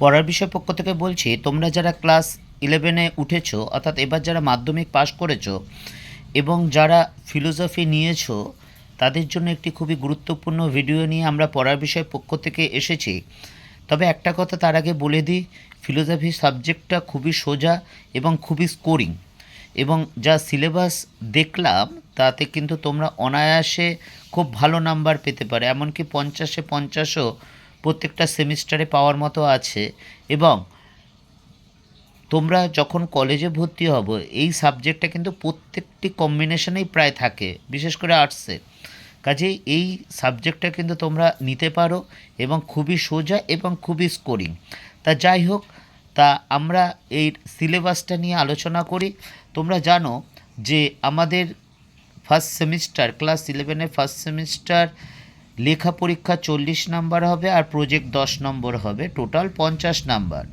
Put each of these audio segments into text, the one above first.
পড়ার বিষয় পক্ষ থেকে বলছি, তোমরা যারা ক্লাস ইলেভেনে উঠেছো, অর্থাৎ এবার যারা মাধ্যমিক পাশ করেছ এবং যারা ফিলোসফি নিয়েছো, তাদের জন্য একটি খুবই গুরুত্বপূর্ণ ভিডিও নিয়ে আমরা পড়ার বিষয় পক্ষ থেকে এসেছি। তবে একটা কথা তার আগে বলে দিই ফিলোসফি সাবজেক্টটা খুবই সোজা এবং খুবই স্কোরিং এবং যা সিলেবাস দেখলাম, তাতে কিন্তু তোমরা অনায়াসে খুব ভালো নাম্বার পেতে পারে। এমনকি পঞ্চাশে পঞ্চাশও প্রত্যেকটা সেমিস্টারে পাওয়ার মতো আছে এবং তোমরা যখন কলেজে ভর্তি হব, এই সাবজেক্টটা কিন্তু প্রত্যেকটি কম্বিনেশনেই প্রায় থাকে, বিশেষ করে আর্টসে কাজেই এই সাবজেক্টটা কিন্তু তোমরা নিতে পারো এবং খুবই সোজা এবং খুবই স্কোরিং তা যাই হোক, তা আমরা এই সিলেবাসটা নিয়ে আলোচনা করি। তোমরা জানো যে আমাদের ফার্স্ট সেমিস্টার ক্লাস ইলেভেনের ফার্স্ট সেমিস্টার লেখা পরীক্ষা চল্লিশ নাম্বার হবে আর প্রজেক্ট দশ নম্বর হবে। টোটাল পঞ্চাশ নাম্বার।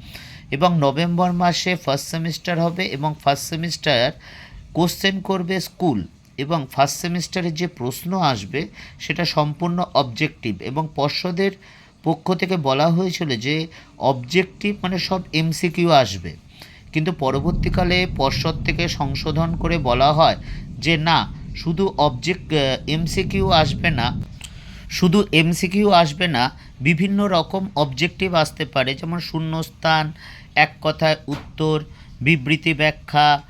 এবং নভেম্বর মাসে ফার্স্ট সেমিস্টার হবে এবং ফার্স্ট সেমিস্টার কোশ্চেন করবে স্কুল এবং ফার্স্ট সেমিস্টারে যে প্রশ্ন আসবে, সেটা সম্পূর্ণ অবজেক্টিভ এবং পর্ষদের পক্ষ থেকে বলা হয়েছিল যে অবজেক্টিভ মানে সব এমসিকিউ আসবে। কিন্তু পরবর্তীকালে পর্ষদ থেকে সংশোধন করে বলা হয় যে, না, শুধু অবজেক্ট এমসিকিউ আসবে না। শুধু এমসিকিউ আসবে না, বিভিন্ন রকম অবজেক্টিভ আসতে পারে, যেমন শূন্যস্থান, এক কথায় উত্তর, বিবৃতি ব্যাখ্যা,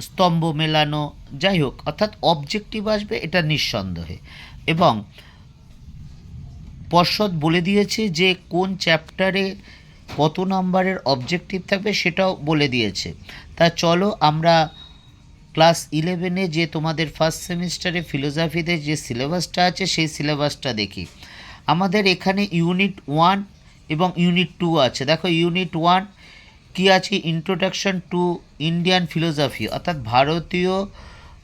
স্তম্ভ মেলানো, যাই হোক, অর্থাৎ অবজেক্টিভ আসবে এটা নিঃসন্দেহে। এবং পর্ষদ বলে দিয়েছে যে কোন চ্যাপ্টারে কত নম্বরের অবজেক্টিভ থাকবে সেটাও বলে দিয়েছে। তা চলো আমরা ক্লাস ইলেভেনে যে তোমাদের ফার্স্ট সেমিস্টারে ফিলোসফিতে যে সিলেবাসটা আছে, সেই সিলেবাসটা দেখি। আমাদের এখানে ইউনিট ওয়ান এবং ইউনিট টু আছে। দেখো, ইউনিট ওয়ান কী আছে? ইন্ট্রোডাকশন টু ইন্ডিয়ান ফিলোসফি, অর্থাৎ ভারতীয়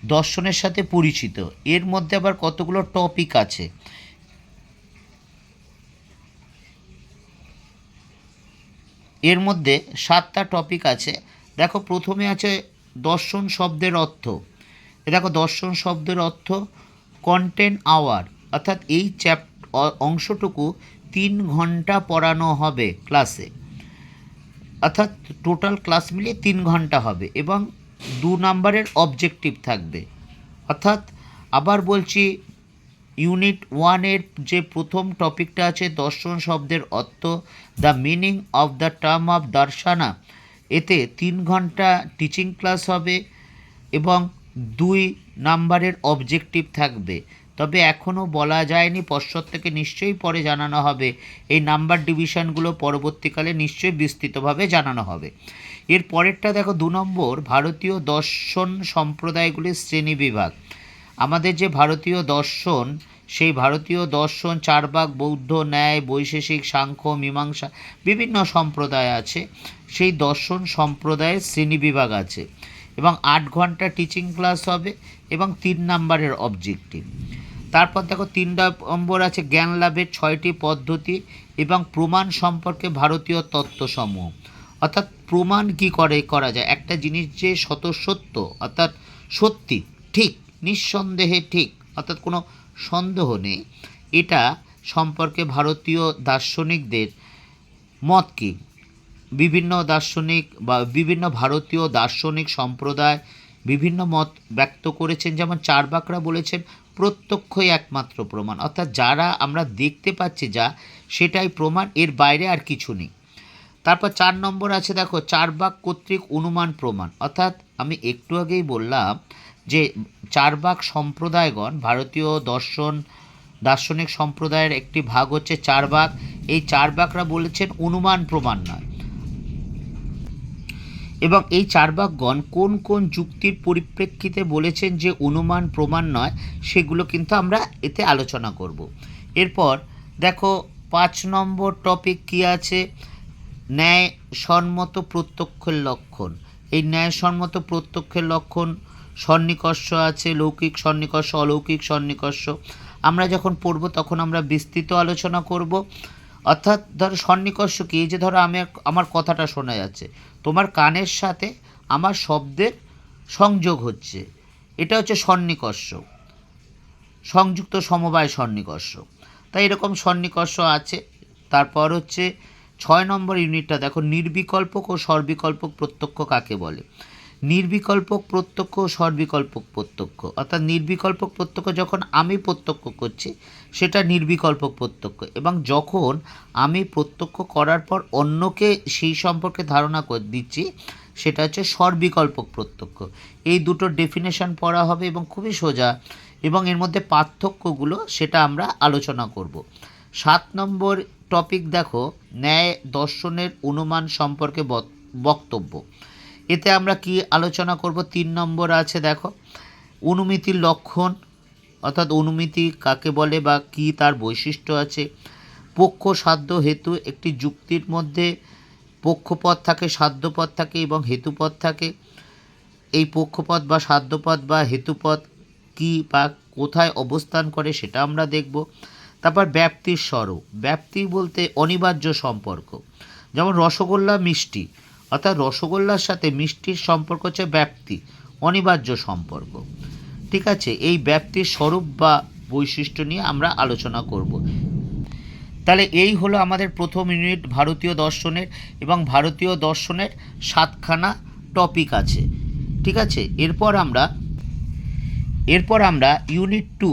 দর্শনের সাথে পরিচিত। এর মধ্যে আবার কতগুলো টপিক আছে? এর মধ্যে সাতটা টপিক আছে। দেখো, প্রথমে আছে দর্শন শব্দের অর্থ। দেখো, দর্শন শব্দের অর্থ কন্টেন্ট আওয়ার অর্থাৎ এই চ্যাপ অংশটুকু তিন ঘণ্টা পড়ানো হবে ক্লাসে অর্থাৎ টোটাল ক্লাস মিলিয়ে তিন ঘণ্টা হবে এবং দু নাম্বারের অবজেক্টিভ থাকবে। অর্থাৎ আবার বলছি ইউনিট ওয়ানের যে প্রথম টপিকটা আছে, দর্শন শব্দের অর্থ the meaning of the term of darshana এতে তিন ঘণ্টা টিচিং ক্লাস হবে এবং দুই নাম্বারের অবজেক্টিভ থাকবে। তবে এখনও বলা যায়নি পর্ষদ থেকে নিশ্চয়ই পরে জানানো হবে। এই নাম্বার ডিভিশনগুলো পরবর্তীকালে নিশ্চয়ই বিস্তৃতভাবে জানানো হবে। এর পরেরটা দেখো, দু নম্বর, ভারতীয় দর্শন সম্প্রদায়গুলির শ্রেণি বিভাগ। আমাদের যে ভারতীয় দর্শন সেই ভারতীয় দর্শন চারবাক বৌদ্ধ, ন্যায়, বৈশেষিক, সাংখ্য, মীমাংসা, বিভিন্ন সম্প্রদায় আছে। সেই দর্শন সম্প্রদায়ের শ্রেণীবিভাগ আছে এবং আট ঘণ্টা টিচিং ক্লাস হবে এবং তিন নাম্বারের অবজেক্টিভ তারপর দেখো তিন নম্বর আছে জ্ঞান লাভের ছয়টি পদ্ধতি এবং প্রমাণ সম্পর্কে ভারতীয় তত্ত্বসমূহ। অর্থাৎ প্রমাণ কি করে করা যায়? একটা জিনিস যে শত সত্য অর্থাৎ সত্যি, ঠিক, নিঃসন্দেহে ঠিক, অর্থাৎ কোনো সন্দেহ নেই। এটা সম্পর্কে ভারতীয় দার্শনিকদের মত কী? বিভিন্ন দার্শনিক বা বিভিন্ন ভারতীয় দার্শনিক সম্প্রদায় বিভিন্ন মত ব্যক্ত করেছেন। যেমন চারবাকরা বলেছেন, প্রত্যক্ষই একমাত্র প্রমাণ। অর্থাৎ যারা আমরা দেখতে পাচ্ছি যা, সেটাই প্রমাণ, এর বাইরে আর কিছু নেই। তারপর চার নম্বর আছে, দেখো, চারবাক কর্তৃক অনুমান প্রমাণ। অর্থাৎ আমি একটু আগেই বললাম যে চারবাক সম্প্রদায়গণ, ভারতীয় দর্শন, দার্শনিক সম্প্রদায়ের একটি ভাগ হচ্ছে চারবাক। এই চারবাকরা বলেছেন অনুমান প্রমাণ নয়। এবং এই চারবাকগণ কোন কোন যুক্তির পরিপ্রেক্ষিতে বলেছেন যে অনুমান প্রমাণ নয়, সেগুলো কিন্তু আমরা এতে আলোচনা করব। এরপর দেখো, পাঁচ নম্বর টপিক কী আছে? ন্যায় সম্মত প্রত্যক্ষের লক্ষণ। এই ন্যায় সম্মত প্রত্যক্ষের লক্ষণ সন্নিকর্ষ আছে, লৌকিক সন্নিকর্ষ, অলৌকিক সন্নিকর্ষ। আমরা যখন পড়ব, তখন আমরা বিস্তৃত আলোচনা করব। অর্থাৎ ধরো, সন্নিকর্ষ কি? এই যে ধরো, আমি আমার কথাটা শোনা যাচ্ছে। তোমার কানের সাথে আমার শব্দের সংযোগ হচ্ছে। এটা হচ্ছে সন্নিকর্ষ। সংযুক্ত সমবায় সন্নিকর্ষ। তাই এরকম সন্নিকর্ষ আছে। তারপর হচ্ছে, ছয় নম্বর ইউনিটটা দেখো, নির্বিকল্পক ও সর্বিকল্পক প্রত্যক্ষ কাকে বলে? নির্বিকল্পক প্রত্যক্ষ সর্বিকল্পক প্রত্যক্ষ। অর্থাৎ নির্বিকল্পক প্রত্যক্ষ যখন আমি প্রত্যক্ষ করছি, সেটা নির্বিকল্পক প্রত্যক্ষ। এবং যখন আমি প্রত্যক্ষ করার পর অন্যকে সেই সম্পর্কে ধারণা করে দিচ্ছি, সেটা হচ্ছে সর্বিকল্পক প্রত্যক্ষ। এই দুটোর ডেফিনেশন পড়া হবে এবং খুবই সোজা। এবং এর মধ্যে পার্থক্যগুলো সেটা আমরা আলোচনা করব। সাত নম্বর টপিক দেখো, ন্যায় দর্শনের অনুমান সম্পর্কে বক- বক্তব্য। এতে আমরা কি আলোচনা করব? তিন নম্বর আছে, দেখো। অনুমিতির লক্ষণ, অর্থাৎ অনুমিতি কাকে বলে বা কি তার বৈশিষ্ট্য আছে। পক্ষ, সাধ্য, হেতু একটি যুক্তির মধ্যে পক্ষপথ থাকে সাধ্যপদ থাকে এবং হেতুপদ থাকে। এই পক্ষপদ বা সাধ্যপদ বা হেতুপদ কি বা কোথায় অবস্থান করে সেটা আমরা দেখব। তারপর ব্যাপ্তির স্বরূপ। ব্যাপ্তি বলতে অনিবার্য সম্পর্ক। যেমন রসগোল্লা মিষ্টি। অর্থাৎ রসগোল্লার সাথে মিষ্টির সম্পর্ক হচ্ছে ব্যাপ্তি অনিবার্য সম্পর্ক। ঠিক আছে, এই ব্যাপ্তির স্বরূপ বা বৈশিষ্ট্য নিয়ে আমরা আলোচনা করব। তাহলে এই হলো আমাদের প্রথম ইউনিট ভারতীয় দর্শনের এবং ভারতীয় দর্শনের সাতখানা টপিক আছে। ঠিক আছে, এরপর আমরা এরপর আমরা ইউনিট টু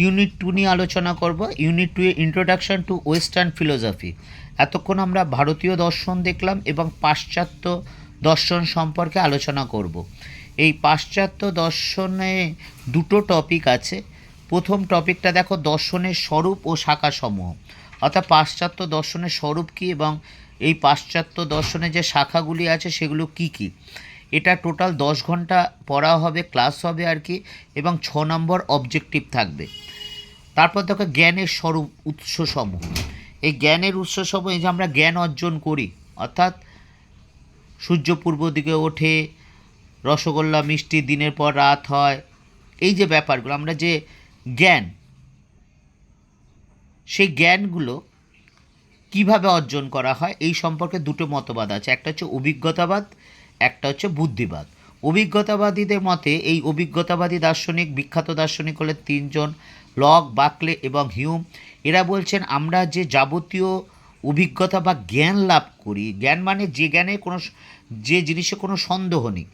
ইউনিট টু নিয়ে আলোচনা করব। Unit two introduction to western philosophy এতক্ষণ আমরা ভারতীয় দর্শন দেখলাম এবং পাশ্চাত্য দর্শন সম্পর্কে আলোচনা করব। এই পাশ্চাত্য দর্শনে দুটো টপিক আছে। প্রথম টপিকটা দেখো, দর্শনের স্বরূপ ও শাখাসমূহ। অর্থাৎ পাশ্চাত্য দর্শনের স্বরূপ কী এবং এই পাশ্চাত্য দর্শনের যে শাখাগুলি আছে, সেগুলো কি কি? এটা টোটাল দশ ঘণ্টা পড়া হবে ক্লাস হবে আর কি, এবং ছ নম্বর অবজেক্টিভ থাকবে। তারপর দেখো জ্ঞানের স্বরূপ, উৎসসমূহ। এই জ্ঞানের উৎসসমূহ, এই যে আমরা জ্ঞান অর্জন করি, অর্থাৎ সূর্য পূর্ব দিকে ওঠে, রসগোল্লা, মিষ্টি দিনের পর রাত হয়, এই যে ব্যাপারগুলো, আমরা যে জ্ঞান, সেই জ্ঞানগুলো কীভাবে অর্জন করা হয়, এই সম্পর্কে দুটো মতবাদ আছে। একটা হচ্ছে অভিজ্ঞতাবাদ একটা হচ্ছে বুদ্ধিবাদ। অভিজ্ঞতাবাদীদের মতে এই অভিজ্ঞতাবাদী দার্শনিক, বিখ্যাত দার্শনিক হলেন তিনজন, লক বাকলে এবং হিউম। এরা বলছেন, আমরা যে যাবতীয় অভিজ্ঞতা বা জ্ঞান লাভ করি, জ্ঞান মানে যে জ্ঞানে কোনো যে জিনিসে কোনো সন্দেহ নেই।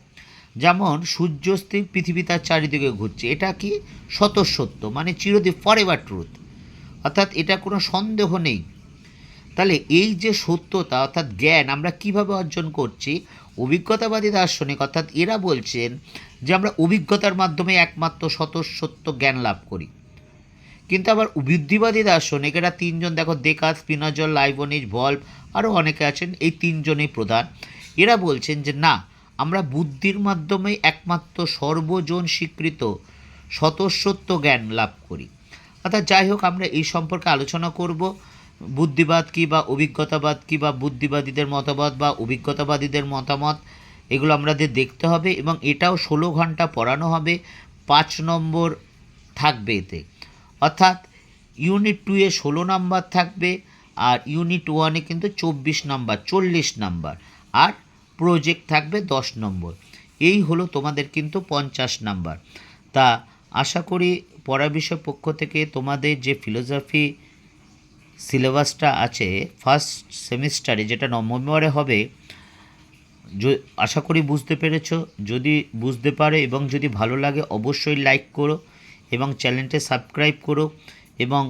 যেমন, সূর্যস্থির পৃথিবী তার চারিদিকে ঘুরছে। এটা কি? স্বতঃসত্য মানে চিরদিন ফর এভার ট্রুথ অর্থাৎ এটা কোনো সন্দেহ নেই। তাহলে এই যে সত্যতা অর্থাৎ জ্ঞান আমরা কীভাবে অর্জন করছি, অভিজ্ঞতাবাদী দার্শনিক অর্থাৎ এরা বলছেন যে আমরা অভিজ্ঞতার মাধ্যমে একমাত্র স্বতঃসত্য জ্ঞান লাভ করি। কিন্তু আবার বুদ্ধিবাদী দার্শনিক, এরা তিনজন, দেখো দেকাত, স্পিনাজল, লাইবনিজ, ভল্ভ আরও অনেকে আছেন, এই তিনজনই প্রধান। এরা বলছেন যে না, আমরা বুদ্ধির মাধ্যমে একমাত্র সর্বজন স্বীকৃত স্বতঃসত্য জ্ঞান লাভ করি। অর্থাৎ যাই হোক, আমরা এই সম্পর্কে আলোচনা করব। বুদ্ধিবাদ কী বা অভিজ্ঞতাবাদ কী বা বুদ্ধিবাদীদের মতামত বা অভিজ্ঞতাবাদীদের মতামত, এগুলো আমাদের দেখতে হবে এবং এটাও ষোলো ঘণ্টা পড়ানো হবে, পাঁচ নম্বর থাকবে এতে। অর্থাৎ ইউনিট টুয়ে ষোলো নাম্বার থাকবে আর ইউনিট ওয়ানে কিন্তু চব্বিশ নাম্বার, চল্লিশ নাম্বার, আর প্রজেক্ট থাকবে দশ নম্বর। এই হলো তোমাদের কিন্তু পঞ্চাশ নাম্বার। তা আশা করি পড়া বিষয় পক্ষ থেকে তোমাদের যে ফিলোসফি সিলেবাসটা আছে ফার্স্ট সেমিস্টারে, যেটা নভেম্বরে হবে। আশা করি বুঝতে পেরেছ। যদি বুঝতে পারো এবং যদি ভালো লাগে, অবশ্যই লাইক করো এবং চ্যানেলটা সাবস্ক্রাইব করো এবং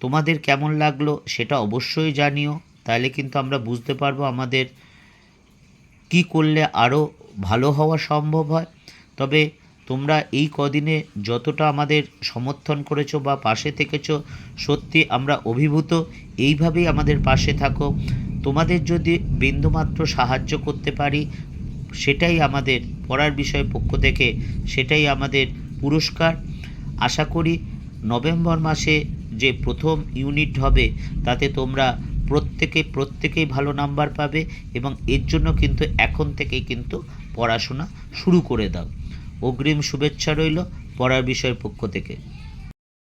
তোমাদের কেমন লাগল সেটা অবশ্যই জানিও। তাহলে কিন্তু আমরা বুঝতে পারব আমাদের কি করলে আরও ভালো হওয়া সম্ভব হয়। তবে তোমরা এই কদিনে যতটা আমাদের সমর্থন করেছ বা পাশে থেকেছো, সত্যি আমরা অভিভূত। এইভাবেই আমাদের পাশে থাকো। তোমাদের যদি বিন্দুমাত্র সাহায্য করতে পারি, সেটাই আমাদের পড়ার বিষয় পক্ষ থেকে, সেটাই আমাদের পুরস্কার। আশা করি নভেম্বর মাসে যে প্রথম ইউনিট হবে, তাতে তোমরা প্রত্যেকে, প্রত্যেকেই ভালো নাম্বার পাবে এবং এর জন্য কিন্তু এখন থেকেই কিন্তু পড়াশোনা শুরু করে দাও। অগ্রিম শুভেচ্ছা রইল পড়ার বিষয়ের পক্ষ থেকে।